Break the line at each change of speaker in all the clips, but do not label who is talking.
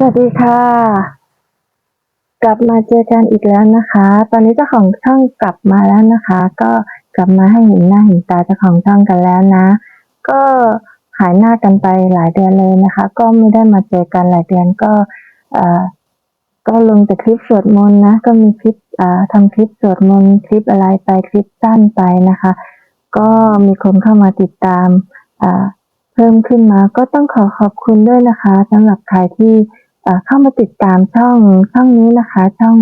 สวัสดีค่ะ กลับมาเจอกันอีกแล้วนะคะ ตอนนี้เจ้าของช่องกลับมาแล้วนะคะ ก็กลับมาให้เห็นหน้าเห็นตาเจ้าของช่องกันแล้วนะ ก็หายหน้ากันไปหลายเดือนเลยนะคะ ก็ไม่ได้มาเจอกันหลายเดือนก็เอ่อก็ลงแต่คลิปสวดมนต์นะ ก็มีคลิปอ่าทำคลิปสวดมนต์คลิปอะไรไปคลิปสั้นไปนะคะ ก็มีคนเข้ามาติดตามอ่าเพิ่มขึ้นมา ก็ต้องขอขอบคุณด้วยนะคะสำหรับใครที่ เข้ามาติดตามช่องช่องนี้นะคะ ช่อง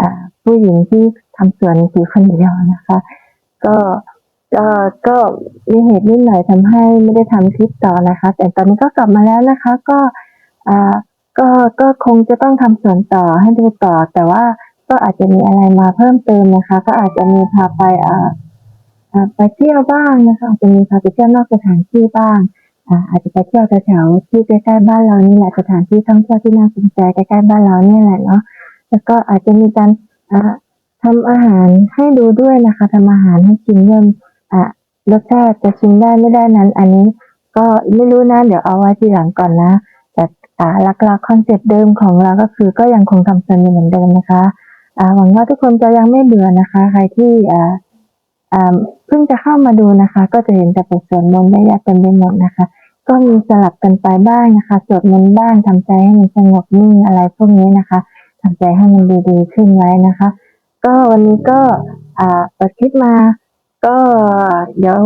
อผู้หญิงที่ทำสวนสีคนเดียวนะคะ ก็ก็ก็มีเหตุนิดหน่อยทำให้ไม่ได้ทำคลิปต่อนะคะ แต่ตอนนี้ก็กลับมาแล้วนะคะ ก็อ่าก็ก็คงจะต้องทำสวนต่อให้ดูต่อ แต่ว่าก็อาจจะมีอะไรมาเพิ่มเติมนะคะ ก็อาจจะมีพาไปอ่าอ่าไปเที่ยวบ้างนะคะ อาจจะมีพาไปเที่ยวนอกสถานที่บ้าง อาจจะไปเที่ยวแถวๆที่ใกล้ๆบ้านเรานี่แหละสถานที่ท่องเที่ยวที่น่าสนใจใกล้ๆบ้านเรานี่แหละเนาะแล้วก็อาจจะมีการอ่าทำอาหารให้ดูด้วยนะคะทำอาหารให้กินเริ่มรสชาติจะชิมได้ไม่ได้นั้น อันนี้ก็ไม่รู้นะ เดี๋ยวเอาไว้ทีหลังก่อนนะ แต่หลักๆคอนเซ็ปต์เดิมของเราก็คือก็ยังคงทำสนอยู่เหมือนเดิมนะคะหวังว่าทุกคนจะยังไม่เบื่อนะคะ ใครที่เพิ่งจะเข้ามาดูนะคะ ก็จะเห็นแต่บทสวดมนต์ได้ยากเต็มไปหมดนะคะ ก็มีสลับกันไปบ้างนะคะ สวดมนต์บ้างทำใจให้มันสงบนิ่งอะไรพวกนี้นะคะทำใจให้มันดีๆขึ้นไว้นะคะ ก็วันนี้ก็อ่าเปิดคลิปมา ก็เดี๋ยว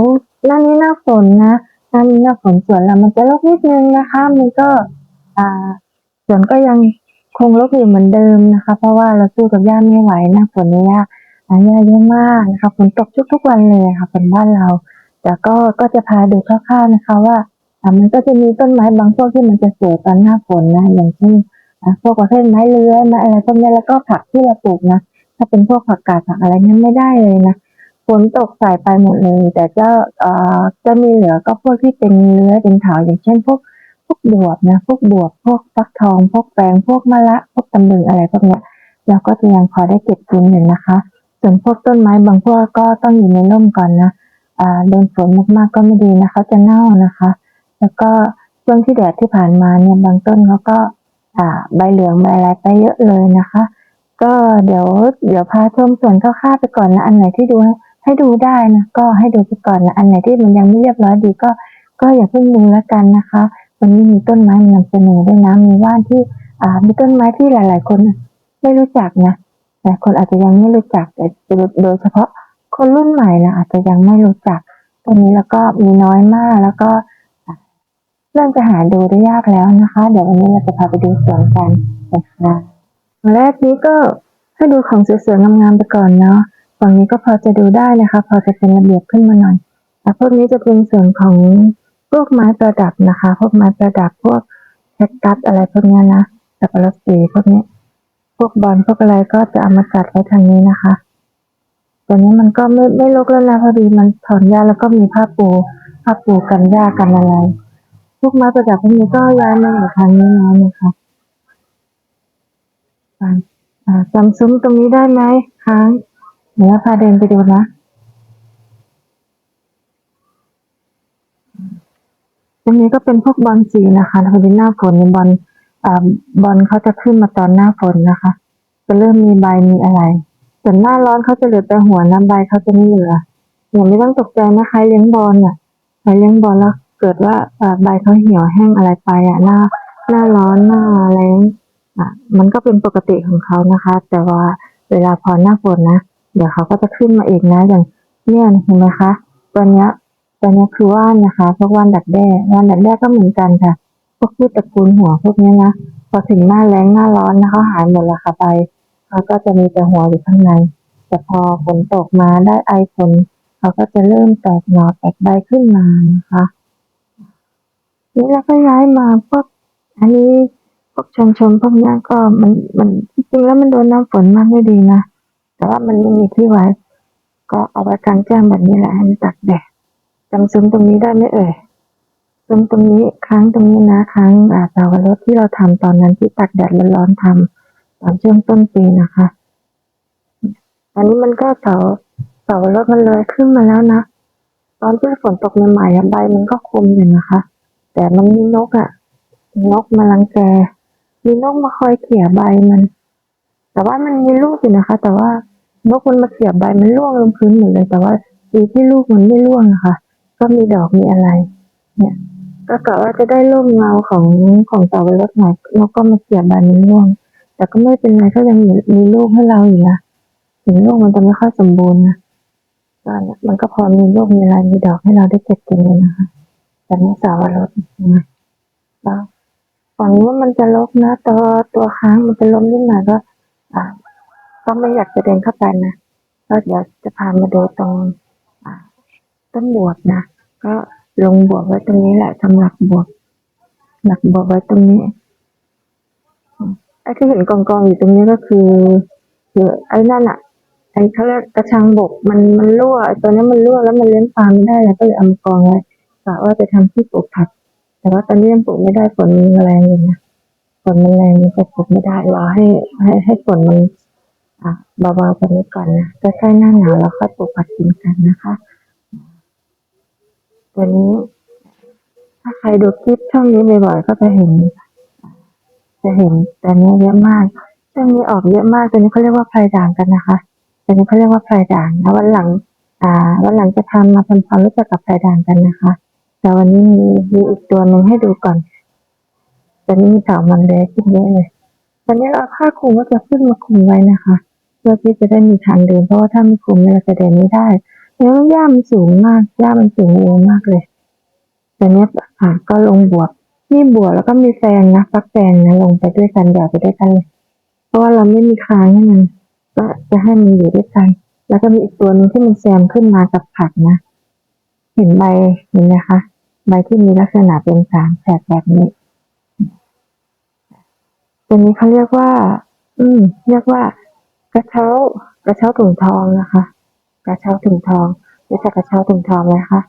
หน้านี้หน้าฝนนะหน้านี้หน้าฝนสวนเรามันจะรกนิดนึงนะคะ มันก็อ่าสวนก็ยังคงรกอยู่เหมือนเดิมนะคะ เพราะว่าเราสู้กับหญ้าไม่ไหวหน้าฝนนี่ยากหายาเยอะมากนะคะฝนตกชุกทุกวันเลยค่ะฝนบ้านเรา แต่ก็ก็จะพาดูคร่าวๆนะคะว่า มันก็จะมีต้นไม้บางพวกที่มันจะสวยตอนหน้าฝนนะ อย่างเช่นพวกประเภทไม้เลื้อยไม้อะไรพวกนี้แล้วก็ผักที่เราปลูกนะ ถ้าเป็นพวกผักกาดผักอะไรเนี่ยไม่ได้เลยนะ ฝนตกใส่ไปหมดเลย แต่ก็เอ่อจะมีเหลือก็พวกที่เป็นเลื้อยเป็นเถาอย่างเช่น พวกพวกบวบนะ พวกบวบ พวกฟักทอง พวกแปลงพวกมะละ พวกตำลึงอะไรพวกเนี้ยเราก็จะยังพอได้เก็บกินอยู่นะคะ ส่วนพวกต้นไม้บางพวกก็ต้องอยู่ในร่มก่อนนะอ่าโดนฝนมากๆก็ไม่ดีนะเขาจะเน่านะคะ แล้วก็ช่วงที่แดดที่ผ่านมาเนี่ยบางต้นเขาก็อ่าใบเหลืองใบอะไรไปเยอะเลยนะคะ ก็เดี๋ยวเดี๋ยวพาชมส่วนคร่าวๆไปก่อนนะอันไหนที่ดูให้ให้ดูได้นะก็ให้ดูไปก่อนนะอันไหนที่มันยังไม่เรียบร้อยดีก็ก็อย่าเพิ่งดูแล้วกันนะคะวันนี้มีต้นไม้มานำเสนอด้วยนะมีว่านที่อ่ามีต้นไม้ที่หลาย ๆ คนไม่รู้จักนะหลายคนอาจจะยังไม่รู้จักแต่โดยเฉพาะคนรุ่นใหม่นะอาจจะยังไม่รู้จักตรงนี้แล้วก็มีน้อยมากแล้วก็ เริ่มจะหาดูได้ยากแล้วนะคะ เดี๋ยววันนี้เราจะพาไปดูสวนกันนะคะวันแรกนี้ก็ให้ดูของสวยๆงามๆไปก่อนเนาะฝั่งนี้ก็พอจะดูได้นะคะ พอจะเป็นระเบียบขึ้นมาหน่อยอ่พวกนี้จะเป็นส่วนของพวกไม้ประดับนะคะ พวกไม้ประดับพวกแคคตัสอะไรพวกนี้นะสับปะรดสีพวกนี้ พวกบอลพวกอะไรก็จะเอามาจัดไว้ทางนี้นะคะต่นี้มันก็ไม่ไม่รกแล้วนะพอดีมันถอนหญ้าแล้วก็มีผ้าปูผ้าปูกันหญ้ากันอะไร วกไม้ประดับพวกนี้ก็ย้ายมาอยู่ทางนี้แล้วนะคะอ่าอ่าจำซุ้มตรงนี้ได้ไหมค้างเดี๋ยวพาเดินไปดูนะตรงนี้ก็เป็นพวกบอลสีนะคะพอดีหน้าฝนบอลบอลเขาจะขึ้นมาตอนหน้าฝนนะคะ จะเริ่มมีใบมีอะไรส่วนหน้าร้อนเขาจะเหลือแต่หัวน้ำใบเขาจะไม่เหลืออย่าไม่ต้องตกใจนะครเลี้ยงบอลน่ะเลี้ยงบอลแล้ว กิดว่าใบเขาเหี่ยวแห้งอะไรไปอะหน้าหน้าร้อนหน้าแรงอะมันก็เป็นปกติของเขานะคะ แต่ว่าเวลาพอหน้าฝนนะเดี๋ยวเขาก็จะขึ้นมาเองนะอย่างเนี่ยเห็นไหมคะตัวเนี้ยตัวเนี้ยคือว่านนะคะพวกว่านดักแด้ว่านดักแด้ก็เหมือนกันค่ะพวกพืชตระกูลหัวพวกนี้นะพอถึงหน้าแล้งหน้าร้อนนะเขาหายหมดแล้วค่ะใบเขาก็จะมีแต่หัวอยู่ข้างใน แต่พอฝนตกมาได้ไอฝนเขาก็จะเริ่มแตกหนอแตกใบขึ้นมานะคะ นี่แล้วก็ย้ายมาพวกอันนี้พวกชมชมพวกนี้ก็มันมันจริงๆแล้วมันโดนน้ำฝนมากไม่ดีนะแต่ว่ามันไม่มีที่ไว้ ก็เอาไว้กลางแจ้งแบบนี้แหละให้มันตากแดดจำซุ้มตรงนี้ได้ไหมเอ่ยซุ้มตรงนี้ครั้งตรงนี้นะครั้งอ่าสาวรสที่เราทำตอนนั้นที่ตักแดดร้อนๆทำตอนช่วงต้นปีนะคะอันนี้มันก็เสาเสาวรสมันเลยขึ้นมาแล้วนะตอนที่ฝนตกใหม่ๆใบมันก็คมอยู่นะคะ แต่มันมีนกอะนกมาลังแก มีนกมาคอยเขี่ยใบมัน แต่ว่ามันมีลูกอยู่นะคะ แต่ว่านกมันมาเขี่ยใบมันร่วงลงพื้นหมดเลย แต่ว่าดีที่ลูกมันไม่ร่วงนะคะก็มีดอกมีอะไร เนี่ย ก็กะว่าจะได้ร่มเงาของของเต่าไวรัสหน่อยนกก็มาเขี่ยใบมันร่วง แต่ก็ไม่เป็นไรก็ยังมีมีลูกให้เราอยู่นะถึงลูกมันจะไม่ค่อยสมบูรณ์นะก็เนี่ยมันก็พอมีลูกมีอะไรมีดอกให้เราได้เก็บกินเลยนะคะ แต่นี่สาวรสนะแล้วฝั่งนู้นมันจะลกนะ ตัวตัวค้างมันจะล้มนิดหน่อยก็อ่าก็ไม่อยากจะเดินเข้าไปนะก็เดี๋ยวจะพามาดูตรงต้นบวบนะ ก็ลงบวบไว้ตรงนี้แหละสำหรับบวบหลักบวบไว้ตรงนี้ไอ้ที่เห็นกองกองๆอยู่ตรงนี้ก็คือคือไอ้นั่นอะไอ้เขาเรียกกระชังบกมันมันรั่วไอ้ตัวนี้มันรั่วแล้วมันเลี้ยงปลาไม่ได้แล้วก็เลยเอามากองไว้ กะว่าจะทำที่ปลูกผัก แต่ว่าตอนนี้ยังปลูกไม่ได้ฝนมันแรงอยู่นะฝนมันแรงมันจะปลูกไม่ได้รอให้ให้ให้ฝนมันอะเบาๆกันนี้ก่อนนะใกล้ๆหน้าหนาวแล้วค่อยปลูกผักกินกันนะคะตัวนี้ ถ้าใครดูคลิปช่องนี้บ่อยๆก็จะเห็น จะเห็นแต่เนี้ยเยอะมากช่วงนี้ออกเยอะมากตัวนี้เขาเรียกว่าไพรด่างกันนะคะตัวนี้เขาเรียกว่าไพรด่างนะวันหลัง อ่าวันหลังจะทำมาทำความรู้จักกับไพรด่างกันนะคะ แต่วันนี้มีมีอีกตัวหนึ่งให้ดูก่อนตัวนี้มีเต่ามันเลยขึ้นเยอะเลยตอนนี้เราผ้าคลุมก็จะขึ้นมาคลุมไว้นะคะ เพื่อที่จะได้มีทางเดิน เพราะว่าถ้าไม่คลุมเนี่ยเราจะเดินไม่ได้แล้วหญ้ามันสูงมากหญ้ามันสูงเองมากเลยตอนนี้อะก็ลงบวบมีบวบแล้วก็มีแฟนนะฟักแฟนนะลงไปด้วยกันเดี๋ยวไปด้วยกันเลยเพราะว่าเราไม่มีค้างให้มันก็จะให้มันอยู่ด้วยกัน แล้วก็มีอีกตัวนึงที่มันแซมขึ้นมากับผักนะ เห็นใบเห็นไหมคะ ใบที่มีลักษณะเป็นสามแฉกแบบนี้ตัวนี้เขาเรียกว่า อืม เรียกว่ากระเช้ากระเช้าถุงทองนะคะ กระเช้าถุงทองรู้จักกระเช้าถุงทองไหมคะ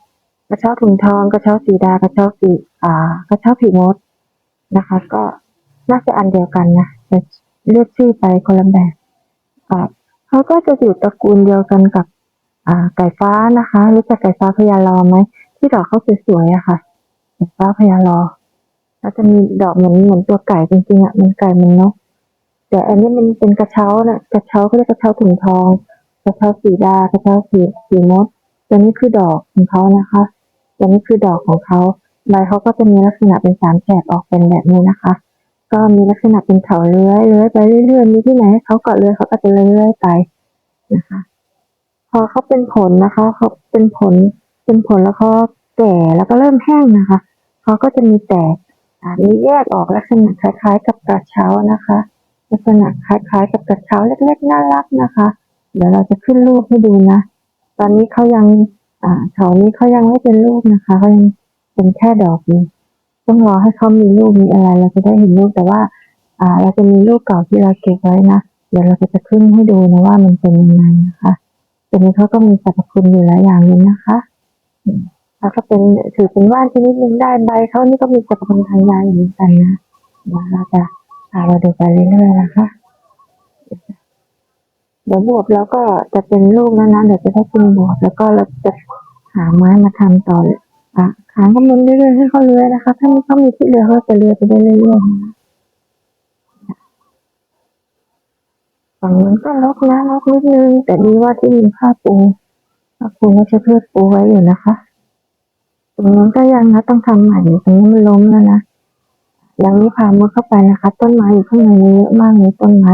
กระเช้าถุงทองกระเช้าสีดากระเช้าสีอ่า กระเช้าผีมดนะคะ ก็น่าจะอันเดียวกันนะแต่เรียกชื่อไปคนละแบบอ่าเขาก็จะอยู่ตระกูลเดียวกันกับ อ่า ไก่ฟ้านะคะ รู้จักไก่ฟ้าพญาลอไหม ที่ดอกเขาสวยๆอะค่ะไก่ฟ้าพญาลอแล้วจะมีดอกเหมือนเหมือนตัวไก่จริงๆอะมันไก่มันนกแต่อันนี้มันเป็นกระเช้านะกระเช้าเขาเรียกกระเช้าถุงทอง กระเช้าสีดากระเช้าสีสีมดตัวนี้คือดอกของเขานะคะตัวนี้คือดอกของเขาใบเขาก็จะมีลักษณะเป็นสามแฉกออกเป็นแบบนี้นะคะ ก็มีลักษณะเป็นเขาเลื้อยเลื้อยไปเรื่อยๆมีที่ไหนให้เขาเกาะเลื้อยเขาก็จะเลื้อยไปนะคะ พอเขาเป็นผลนะคะเขาเป็นผล เป็นผลแล้วเขาแก่แล้วก็เริ่มแห้งนะคะเขาก็จะมีแตกมีแยกออกลักษณะคล้ายๆ กับกระเช้านะคะ ลักษณะคล้ายๆ กับกระเช้าเล็กๆน่ารักนะคะ เดี๋ยวเราจะขึ้นรูปให้ดูนะ ตอนนี้เขายังอ่าเขานี้เขายังไม่เป็นรูปนะคะเขายังเป็นแค่ดอกอยู่ต้องรอให้เขามีรูปมีอะไรเราจะได้เห็นรูปแต่ว่า อ่า เราจะมีรูปเก่าที่เราเก็บไว้นะเดี๋ยวเราก็จะขึ้นให้ดูนะว่ามันเป็นยังไงนะคะตัวนี้เขาก็มีสรรพคุณอยู่หลายอย่างเลยนะคะ แล้วก็เป็นถือเป็นว่านชนิดหนึ่งได้ใบเขานี่ก็มีสรรพคุณทางยาเหมือนกันนะเดี๋ยวเราจะพาเราดูไปเรื่อยๆนะคะเดี๋ยวบวบแล้วก็จะเป็นลูกแล้วนะเดี๋ยวจะได้กินบวบแล้วก็เราจะหาไม้มาทำต่อเลยอะขางก็มันเรื่อยๆให้เขาเลื้อยนะคะ ถ้าเขามีที่เลื้อยเขาจะเลื้อยไปได้เรื่อยๆนะฝั่งนู้นก็ลกนะลกนิดนึงแต่ดีว่าที่มีผ้าปู ผ้าปูก็จะเพื่อปูไว้อยู่นะคะตรงนั้นก็ยังนะต้องทำใหม่ตรงนี้มันล้มแล้วนะยังไม่พามือเข้าไปนะคะ ต้นไม้อยู่ข้างในเยอะมากเลยต้นไม้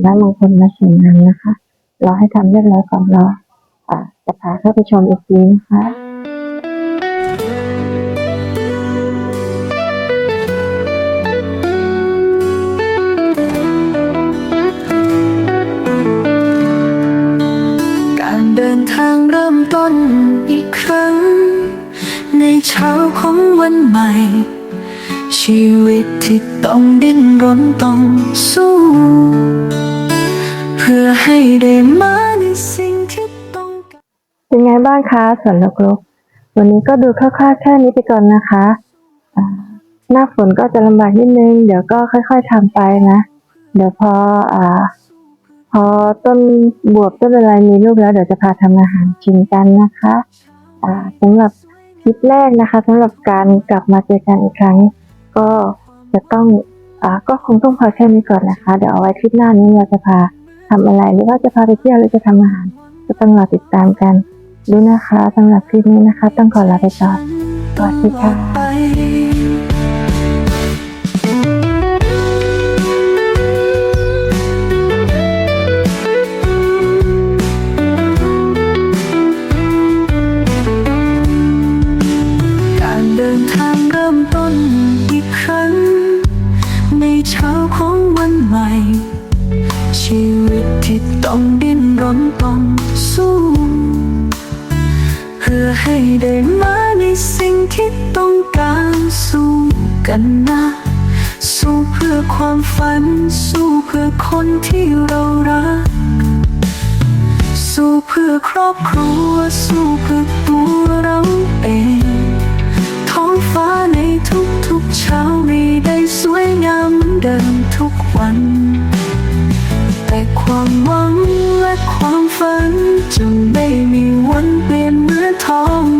และมงคลมาสวยงามนะคะรอให้ทำเรียบร้อยก่อนเราจะพาเข้าไปชมอีกทีนะคะ
วันใหม่ ชีวิตที่ต้องดิ้นรนต้องสู้ เพื่อให้ได้มาในสิ่งที่ต้องการ
เป็นไงบ้างคะสวนลกๆวันนี้ก็ดูคร่าวๆแค่นี้ไปก่อนนะคะหน้าฝนก็จะลำบากนิดนึง เดี๋ยวก็ค่อยๆทำไปนะ เดี๋ยวพออ่าพอต้นบวบต้นอะไรมีลูกแล้วเดี๋ยวจะพาทำอาหารกินกันนะคะสำหรับ คลิปแรกนะคะสำหรับการกลับมาเจอกันอีกครั้ง ก็จะต้องอ่าก็คงต้องพอแค่นี้ก่อนนะคะ เดี๋ยวเอาไว้คลิปหน้านี้เราจะพาทำอะไรหรือว่าจะพาไปเที่ยวหรือจะทำอาหาร ก็ต้องรอติดตามกันดูนะคะสำหรับคลิปนี้นะคะ ต้องขอลาไปก่อนสวัสดีค่ะ
ฝัน สู้เพื่อคนที่เรารัก สู้เพื่อครอบครัว สู้เพื่อตัวเราเอง ท้องฟ้าในทุกๆเช้าม่ได้สวยงามเหมือนเดิมทุกวัน แต่ความหวังและความฝันจะไม่มีวันเปลี่ยนเมื่อท้อง